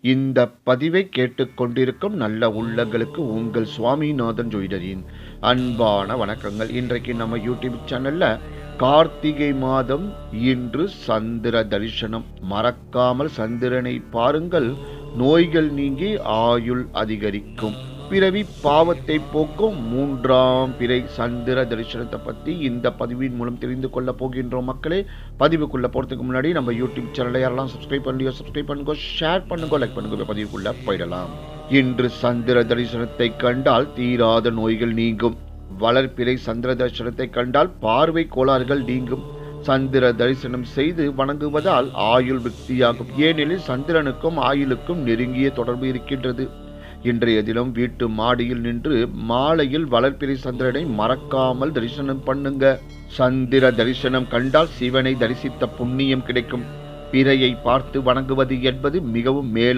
இந்த பதிவை கேட்டுக்கொண்டிருக்கும் நல்ல உள்ளங்களுக்கு உங்கள் சுவாமிநாதன் ஜோயிடரின் அன்பான வணக்கங்கள். இன்றைக்கு நம்ம யூடியூப் சேனல்ல கார்த்திகை மாதம் இன்று சந்திர தரிசனம். மறக்காமல் சந்திரனை பாருங்கள். நோய்கள் நீங்கி ஆயுள் அதிகரிக்கும். பிறவி பாவத்தை போக்கும் மூன்றாம் பிறை சந்திர தரிசனத்தை பற்றி இந்த பதிவின் மூலம் தெரிந்து கொள்ள போகின்றோம் மக்களே. பதிவுக்குள்ளே போகிறதுக்கு முன்னாடி நம்ம யூடியூப் சேனலை யாரெல்லாம் சப்ஸ்கிரைப் பண்ணலையோ சப்ஸ்கிரைப் பண்ணுங்க ஷேர் பண்ணுங்க லைக் பண்ணுங்க பதிவுக்குள்ள போயிடலாம். இன்று சந்திர தரிசனத்தை கண்டால் தீராத நோய்கள் நீங்கும். வளர்ப்பிறை சந்திர தரிசனத்தை கண்டால் பார்வை கோளாறுகள் நீங்கும். சந்திர தரிசனம் செய்து வணங்குவதால் ஆயுள் விருத்தியாகும். ஏனெனில் சந்திரனுக்கும் ஆயுளுக்கும் நெருங்கிய தொடர்பு இருக்கின்றது. இன்றைய தினம் வீட்டு மாடியில் நின்று மாலையில் வளர்ப்பிறை சந்திரனை மறக்காமல் தரிசனம் பண்ணுங்க. சந்திர தரிசனம் கண்டால் சிவனை தரிசித்த புண்ணியம் கிடைக்கும். பிறையை பார்த்து வணங்குவது என்பது மிகவும் மேல